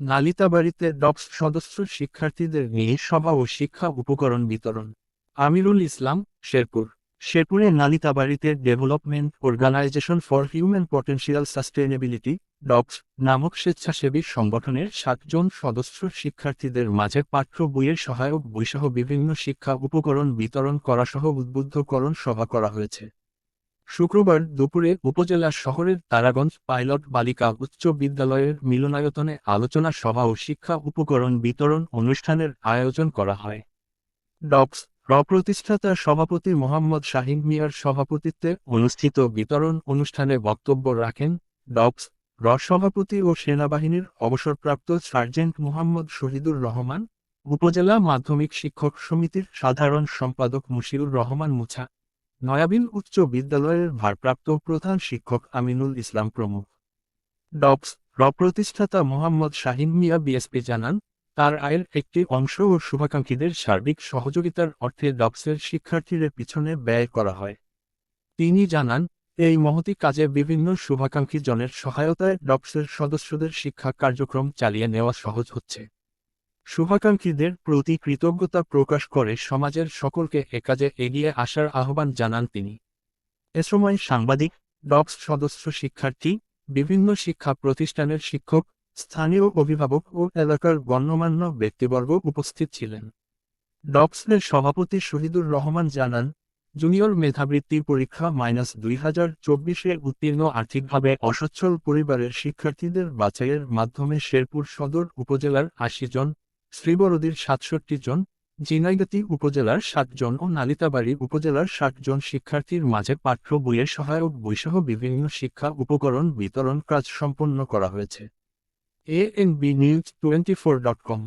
নালিতাবাড়িতে ডপস সদস্য শিক্ষার্থীদের নিয়ে সভা ও শিক্ষা উপকরণ বিতরণ। আমিরুল ইসলাম, শেরপুর। শেরপুরে নালিতাবাড়িতে development organization for human potential sustainability DOPS নামক স্বেচ্ছাসেবী সংগঠনের সাতজন সদস্য শিক্ষার্থীদের মাঝে পাঠ্য বইয়ের সহায়ক বইসহ বিভিন্ন শিক্ষা উপকরণ বিতরণ করাসহ উদ্বুদ্ধকরণ সভা করা হয়েছে। শুক্রবার দুপুরে উপজেলা শহরের তারাগঞ্জ পাইলট বালিকা উচ্চ বিদ্যালয়ের মিলনায়তনে আলোচনা সভা ও শিক্ষা উপকরণ বিতরণ অনুষ্ঠানের আয়োজন করা হয়। ডপস র প্রতিষ্ঠাতা সভাপতি মোহাম্মদ শাহিন মিয়ার সভাপতিত্বে অনুষ্ঠিত বিতরণ অনুষ্ঠানে বক্তব্য রাখেন ডপস র সভাপতি ও সেনাবাহিনীর অবসরপ্রাপ্ত সার্জেন্ট মোহাম্মদ শহীদুর রহমান, উপজেলা মাধ্যমিক শিক্ষক সমিতির সাধারণ সম্পাদক মুশিউর রহমান মুছা। নয়াবিল উচ্চ বিদ্যালয়ের ভারপ্রাপ্ত প্রধান শিক্ষক আমিনুল ইসলাম প্রমুখ। ডপস র প্রতিষ্ঠাতা মোহাম্মদ শাহিন মিয়া বিএসপি জানান, তার আয়ের একটি অংশ ও শুভাকাঙ্ক্ষীদের সার্বিক সহযোগিতার অর্থে ডপসের শিক্ষার্থীদের পিছনে ব্যয় করা হয়। তিনি জানান, এই মহতি কাজে বিভিন্ন শুভাকাঙ্ক্ষী জনের সহায়তায় ডপসের সদস্যদের শিক্ষা কার্যক্রম চালিয়ে নেওয়া সহজ হচ্ছে। শুভাকাঙ্ক্ষীদের প্রতি কৃতজ্ঞতা প্রকাশ করে সমাজের সকলকে এ কাজে এগিয়ে আসার আহ্বান জানান তিনি। এ সময় সাংবাদিক ডপস সদস্য শিক্ষার্থী, বিভিন্ন শিক্ষা প্রতিষ্ঠানের শিক্ষক, স্থানীয় অভিভাবক ও এলাকার গণ্যমান্য ব্যক্তিবর্গ উপস্থিত ছিলেন। ডপসের সভাপতি শহীদুর রহমান জানান, জুনিয়র মেধাবৃত্তি পরীক্ষা মাইনাস দুই হাজার চব্বিশে উত্তীর্ণ আর্থিকভাবে অসচ্ছল পরিবারের শিক্ষার্থীদের বাছাইয়ের মাধ্যমে শেরপুর সদর উপজেলার আশি জন শ্রীবরদীর সাতষট্টি জন জিনাইগাতি উপজেলার সাতজন ও নালিতাবাড়ি উপজেলার ষাটজন শিক্ষার্থীর মাঝে পাঠ্য বইয়ের সহায়ক বইসহ বিভিন্ন শিক্ষা উপকরণ বিতরণ কাজ সম্পন্ন করা হয়েছে। A N B news twenty four dot com